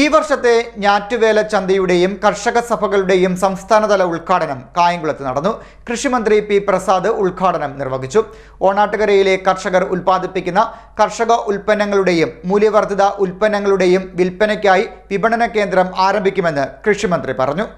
ഈ വർഷത്തെ ഞാറ്റുവേല ചന്തയുടെയും കർഷക സഭകളുടെയും സംസ്ഥാനതല ഉദ്ഘാടനം കായംകുളത്ത് നടന്നു. കൃഷിമന്ത്രി പി പ്രസാദ് ഉദ്ഘാടനം നിർവഹിച്ചു. ഓണാട്ടുകരയിലെ കർഷകർ ഉൽപ്പാദിപ്പിക്കുന്ന കർഷക ഉൽപ്പന്നങ്ങളുടെയും മൂല്യവർദ്ധിത ഉൽപ്പന്നങ്ങളുടെയും വിൽപ്പനയ്ക്കായി വിപണന കേന്ദ്രം ആരംഭിക്കുമെന്ന് കൃഷിമന്ത്രി പറഞ്ഞു.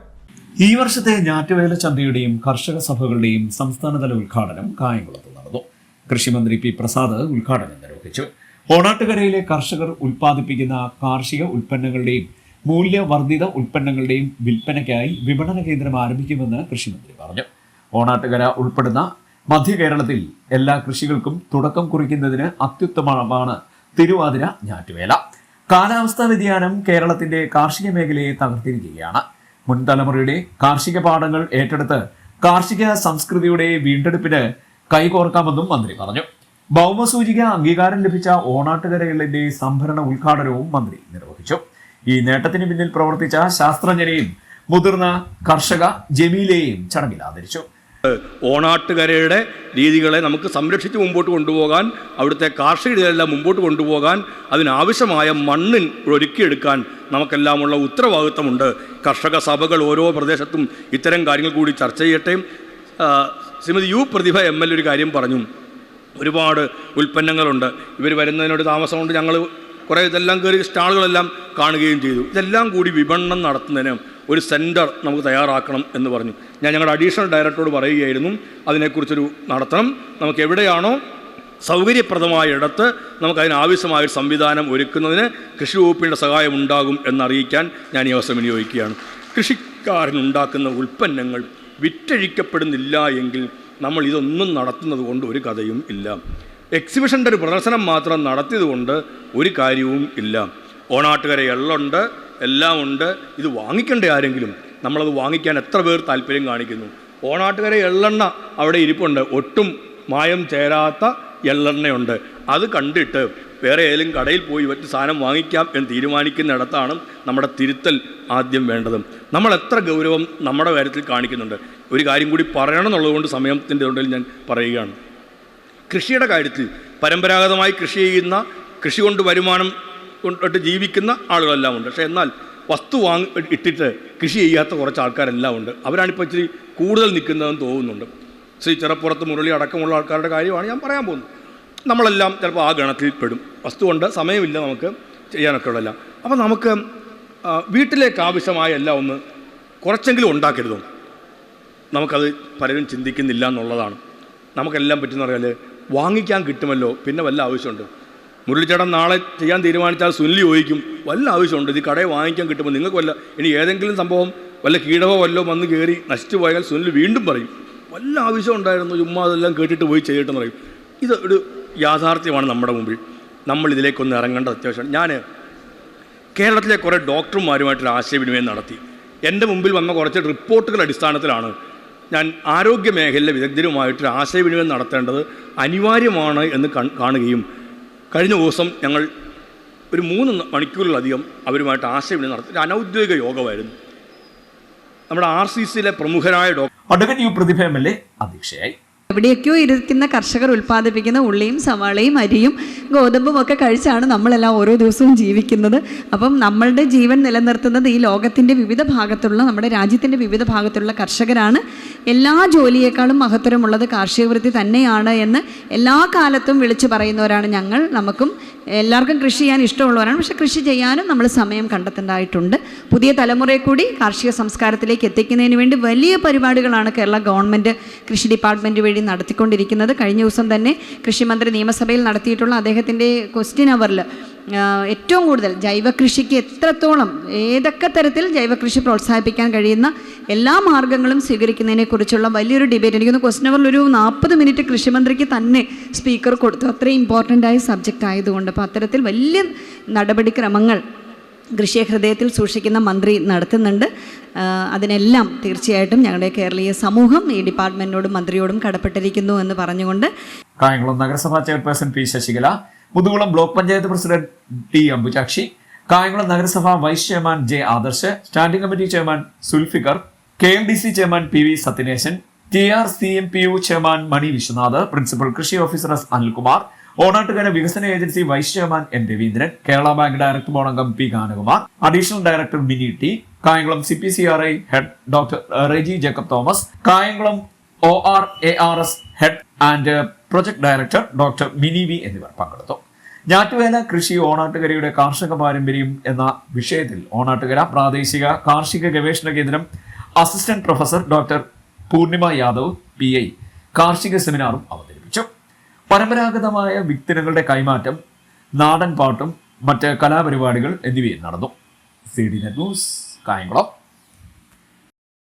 ഈ വർഷത്തെ ഞാറ്റുവേല ചന്തയുടെയും കർഷക സഭകളുടെയും സംസ്ഥാനതല ഉദ്ഘാടനം കായംകുളത്ത് നടന്നു. കൃഷിമന്ത്രി പി പ്രസാദ് ഉദ്ഘാടനം നിർവഹിച്ചു. ഓണാട്ടുകരയിലെ കർഷകർ ഉൽപ്പാദിപ്പിക്കുന്ന കാർഷിക ഉൽപ്പന്നങ്ങളുടെയും മൂല്യവർദ്ധിത ഉൽപ്പന്നങ്ങളുടെയും വിൽപ്പനയ്ക്കായി വിപണന കേന്ദ്രം ആരംഭിക്കുമെന്ന് കൃഷിമന്ത്രി പറഞ്ഞു. ഓണാട്ടുകര ഉൾപ്പെടുന്ന മധ്യ കേരളത്തിൽ എല്ലാ കൃഷികൾക്കും തുടക്കം കുറിക്കുന്നതിന് അത്യുത്തമമാണ് തിരുവാതിര ഞാറ്റുവേല. കാലാവസ്ഥാ വ്യതിയാനം കേരളത്തിന്റെ കാർഷിക മേഖലയെ തകർത്തിരിക്കുകയാണ്. മുൻ തലമുറയുടെ കാർഷിക പാഠങ്ങൾ ഏറ്റെടുത്ത് കാർഷിക സംസ്കൃതിയുടെ വീണ്ടെടുപ്പിന് കൈകോർക്കാമെന്നും മന്ത്രി പറഞ്ഞു. ഭൗമസൂചിക അംഗീകാരം ലഭിച്ച ഓണാട്ടുകരകളിന്റെ സംഭരണ ഉദ്ഘാടനവും മന്ത്രി നിർവഹിച്ചു. ഈ നേട്ടത്തിന് പിന്നിൽ പ്രവർത്തിച്ച ശാസ്ത്രജ്ഞരെയും മുതിർന്ന കർഷക ജമീലയെയും ചടങ്ങിൽ ആദരിച്ചു. ഓണാട്ടുകരയുടെ രീതികളെ നമുക്ക് സംരക്ഷിച്ച് മുമ്പോട്ട് കൊണ്ടുപോകാൻ അവിടുത്തെ കാർഷിക രീതികളെല്ലാം മുമ്പോട്ട് കൊണ്ടുപോകാൻ അതിനാവശ്യമായ മണ്ണിൻ ഒരുക്കിയെടുക്കാൻ നമുക്കെല്ലാമുള്ള ഉത്തരവാദിത്തമുണ്ട്. കർഷക സഭകൾ ഓരോ പ്രദേശത്തും ഇത്തരം കാര്യങ്ങൾ കൂടി ചർച്ച ചെയ്യട്ടെ. Shrimathi U Prathibha M L ഒരു കാര്യം പറഞ്ഞു. ഒരുപാട് ഉൽപ്പന്നങ്ങളുണ്ട്. ഇവർ വരുന്നതിനോട് താമസമുണ്ട്. ഞങ്ങൾ കുറേ ഇതെല്ലാം കയറി സ്റ്റാളുകളെല്ലാം കാണുകയും ചെയ്തു. ഇതെല്ലാം കൂടി വിപണനം നടത്തുന്നതിന് ഒരു സെന്റർ നമുക്ക് തയ്യാറാക്കണം എന്ന് പറഞ്ഞു. ഞാൻ ഞങ്ങളുടെ അഡീഷണൽ ഡയറക്ടറോട് പറയുകയായിരുന്നു. അതിനെക്കുറിച്ചൊരു നടത്തണം. നമുക്ക് എവിടെയാണോ സൗകര്യപ്രദമായ ഇടത്ത് നമുക്ക് അതിനാവശ്യമായ ഒരു സംവിധാനം ഒരുക്കുന്നതിന് കൃഷി വകുപ്പിന്റെ സഹായം ഉണ്ടാകും എന്നറിയിക്കാൻ ഞാൻ ഈ അവസരം വിനിയോഗിക്കുകയാണ്. കൃഷിക്കാരനുണ്ടാക്കുന്ന ഉൽപ്പന്നങ്ങൾ വിറ്റഴിക്കപ്പെടുന്നില്ല എങ്കിൽ നമ്മൾ ഇതൊന്നും നടത്തുന്നത് കൊണ്ട് ഒരു കഥയും ഇല്ല. എക്സിബിഷന്റെ ഒരു പ്രദർശനം മാത്രം നടത്തിയതുകൊണ്ട് ഒരു കാര്യവും ഇല്ല. ഓണാട്ടുകര എള്ളുണ്ട് എല്ലാം ഉണ്ട്. ഇത് വാങ്ങിക്കേണ്ട ആരെങ്കിലും? നമ്മളത് വാങ്ങിക്കാൻ എത്ര പേർ താല്പര്യം കാണിക്കുന്നു? ഓണാട്ടുകര എള്ളെണ്ണ അവിടെ ഇരിപ്പുണ്ട്. ഒട്ടും മായം ചേരാത്ത എള്ളെണ്ണയുണ്ട്. അത് കണ്ടിട്ട് വേറെ ഏതെങ്കിലും കടയിൽ പോയി മറ്റ് സാധനം വാങ്ങിക്കാം എന്ന് തീരുമാനിക്കുന്നിടത്താണ് നമ്മുടെ തിരുത്തൽ ആദ്യം വേണ്ടത്. നമ്മൾ എത്ര ഗൗരവം നമ്മുടെ കാര്യത്തിൽ കാണിക്കുന്നുണ്ട്. ഒരു കാര്യം കൂടി പറയണം എന്നുള്ളതുകൊണ്ട് സമയത്തിന്റെ ഉണ്ടെങ്കിൽ ഞാൻ പറയുകയാണ്. കൃഷിയുടെ കാര്യത്തിൽ പരമ്പരാഗതമായി കൃഷി ചെയ്യുന്ന കൃഷി കൊണ്ട് വരുമാനം കൊണ്ടിട്ട് ജീവിക്കുന്ന ആളുകളെല്ലാം ഉണ്ട്. പക്ഷേ എന്നാൽ വസ്തു വാങ്ങി ഇട്ടിട്ട് കൃഷി ചെയ്യാത്ത കുറച്ച് ആൾക്കാരെല്ലാം ഉണ്ട്. അവരാണിപ്പോൾ ഇച്ചിരി കൂടുതൽ നിൽക്കുന്നതെന്ന് തോന്നുന്നുണ്ട്. ശ്രീ ചെറപ്പുറത്ത് മുരളി അടക്കമുള്ള ആൾക്കാരുടെ കാര്യമാണ് ഞാൻ പറയാൻ പോകുന്നത്. നമ്മളെല്ലാം ചിലപ്പോൾ ആ ഗണത്തിൽ പെടും. വസ്തു കൊണ്ട് സമയമില്ല നമുക്ക് ചെയ്യാനൊക്കെ ഉള്ളല്ല അപ്പോൾ നമുക്ക് വീട്ടിലേക്ക് ആവശ്യമായ എല്ലാം ഒന്ന് കുറച്ചെങ്കിലും ഉണ്ടാക്കരുതോ നമുക്കത് പലരും ചിന്തിക്കുന്നില്ല എന്നുള്ളതാണ്. നമുക്കെല്ലാം പറ്റുന്ന പറഞ്ഞാൽ വാങ്ങിക്കാൻ കിട്ടുമല്ലോ പിന്നെ വല്ല ആവശ്യമുണ്ട്. മുരളിച്ചേട്ടൻ നാളെ ചെയ്യാൻ തീരുമാനിച്ചാൽ സുനിൽ ചോദിക്കും വല്ല ആവശ്യമുണ്ട്? ഇത് കടയിൽ വാങ്ങിക്കാൻ കിട്ടുമ്പോൾ നിങ്ങൾക്ക് വല്ല ഇനി ഏതെങ്കിലും സംഭവം വല്ല കീടവോ വല്ലോ വന്ന് കയറി നശിച്ചു പോയാൽ സുനിൽ വീണ്ടും പറയും. വല്ല ആവശ്യം ഉണ്ടായിരുന്നു ചുമ്മാ അതെല്ലാം കേട്ടിട്ട് പോയി ചെയ്തിട്ടെന്ന് പറയും. ഇത് ഒരു യാഥാർത്ഥ്യമാണ് നമ്മുടെ മുമ്പിൽ. നമ്മൾ ഇതിലേക്കൊന്ന് ഇറങ്ങേണ്ടത് അത്യാവശ്യമാണ്. ഞാൻ കേരളത്തിലെ കുറേ ഡോക്ടർമാരുമായിട്ടൊരു ആശയവിനിമയം നടത്തി. എന്റെ മുമ്പിൽ വന്ന കുറച്ച് റിപ്പോർട്ടുകളുടെ അടിസ്ഥാനത്തിലാണ് ഞാൻ ആരോഗ്യ മേഖലയിലെ വിദഗ്ധരുമായിട്ടൊരു ആശയവിനിമയം നടത്തേണ്ടത് അനിവാര്യമാണ് എന്ന് കാണുകയും കഴിഞ്ഞ ദിവസം ഞങ്ങൾ ഒരു മൂന്ന് മണിക്കൂറിലധികം അവരുമായിട്ട് ആശയവിനിമയം നടത്തി. അനൗദ്യോഗിക യോഗമായിരുന്നു. നമ്മുടെ ആർ സി സിയിലെ പ്രമുഖരായ doctor U Prathibha M L A അധ്യക്ഷയായി. എവിടെയൊക്കെയോ ഇരിക്കുന്ന കർഷകർ ഉൽപ്പാദിപ്പിക്കുന്ന ഉള്ളിയും സവാളയും അരിയും ഗോതമ്പും ഒക്കെ കഴിച്ചാണ് നമ്മളെല്ലാം ഓരോ ദിവസവും ജീവിക്കുന്നത്. അപ്പം നമ്മളുടെ ജീവൻ നിലനിർത്തുന്നത് ഈ ലോകത്തിന്റെ വിവിധ ഭാഗത്തുള്ള നമ്മുടെ രാജ്യത്തിന്റെ വിവിധ ഭാഗത്തുള്ള കർഷകരാണ്. എല്ലാ ജോലിയേക്കാളും മഹത്തരമുള്ളത് കാർഷിക വൃത്തി തന്നെയാണ് എന്ന് എല്ലാ കാലത്തും വിളിച്ചു പറയുന്നവരാണ് ഞങ്ങൾ. നമുക്കും എല്ലാവർക്കും കൃഷി ചെയ്യാൻ ഇഷ്ടമുള്ളവരാണ്. പക്ഷേ കൃഷി ചെയ്യാനും നമ്മൾ സമയം കണ്ടെത്തേണ്ടതായിട്ടുണ്ട്. പുതിയ തലമുറയെ കൂടി കാർഷിക സംസ്കാരത്തിലേക്ക് എത്തിക്കുന്നതിന് വേണ്ടി വലിയ പരിപാടികളാണ് കേരള ഗവൺമെന്റ് കൃഷി ഡിപ്പാർട്ട്മെന്റ് വഴി നടത്തിക്കൊണ്ടിരിക്കുന്നത്. കഴിഞ്ഞ ദിവസം തന്നെ കൃഷിമന്ത്രി നിയമസഭയിൽ നടത്തിയിട്ടുള്ള അദ്ദേഹത്തിന്റെ ക്വസ്റ്റ്യൻ അവറിൽ ഏറ്റവും കൂടുതൽ ജൈവകൃഷിക്ക് എത്രത്തോളം ഏതൊക്കെ തരത്തിൽ ജൈവകൃഷി പ്രോത്സാഹിപ്പിക്കാൻ കഴിയുന്ന എല്ലാ മാർഗങ്ങളും സ്വീകരിക്കുന്നതിനെക്കുറിച്ചുള്ള വലിയൊരു ഡിബേറ്റ് എനിക്കൊന്ന് ക്വസ്റ്റൻ അവറിൽ ഒരു നാൽപ്പത് മിനിറ്റ് കൃഷിമന്ത്രിക്ക് തന്നെ സ്പീക്കർ കൊടുത്തു. അത്രയും ഇമ്പോർട്ടന്റ് ആയ സബ്ജക്റ്റ് ആയതുകൊണ്ട്. അപ്പോൾ അത്തരത്തിൽ വലിയ നടപടിക്രമങ്ങൾ കൃഷിയെ ഹൃദയത്തിൽ സൂക്ഷിക്കുന്ന മന്ത്രി നടത്തുന്നുണ്ട്. അതിനെല്ലാം തീർച്ചയായിട്ടും ഞങ്ങളുടെ കേരളീയ സമൂഹം ഈ ഡിപ്പാർട്ട്മെന്റിനോടും മന്ത്രിയോടും കടപ്പെട്ടിരിക്കുന്നു എന്ന് പറഞ്ഞുകൊണ്ട് കായംകുളം നഗരസഭാ chairperson P Sasikala Muthukulam block panchayat president T Ambujakshi Kayamkulam നഗരസഭാ vice chairman J Adarsh standing committee chairman Sulfikar K M D C chairman P V Sathyaneshan T R C M P U chairman Mani Viswanath principal കൃഷി officer S Anilkumar Onattukara വികസന agency vice chairman N Raveendran Kerala bank director board P Ganakumar additional director Mini T Kayamkulam C P C R I head doctor Reji Jacob Thomas Kayamkulam O R A R S head and project director doctor Mini V എന്നിവർ പങ്കെടുത്തു. ഞാറ്റുവേല കൃഷി ഓണാട്ടുകരയുടെ കാർഷിക പാരമ്പര്യം എന്ന വിഷയത്തിൽ ഓണാട്ടുകര പ്രാദേശിക കാർഷിക ഗവേഷണ കേന്ദ്രം assistant professor doctor Poornima Yadav P I കാർഷിക സെമിനാറും അവതരിപ്പിച്ചു. പരമ്പരാഗതമായ വിത്തിനങ്ങളുടെ കൈമാറ്റം നാടൻ പാട്ടും മറ്റ് കലാപരിപാടികൾ എന്നിവയും നടന്നു. C D news Kayamkulam.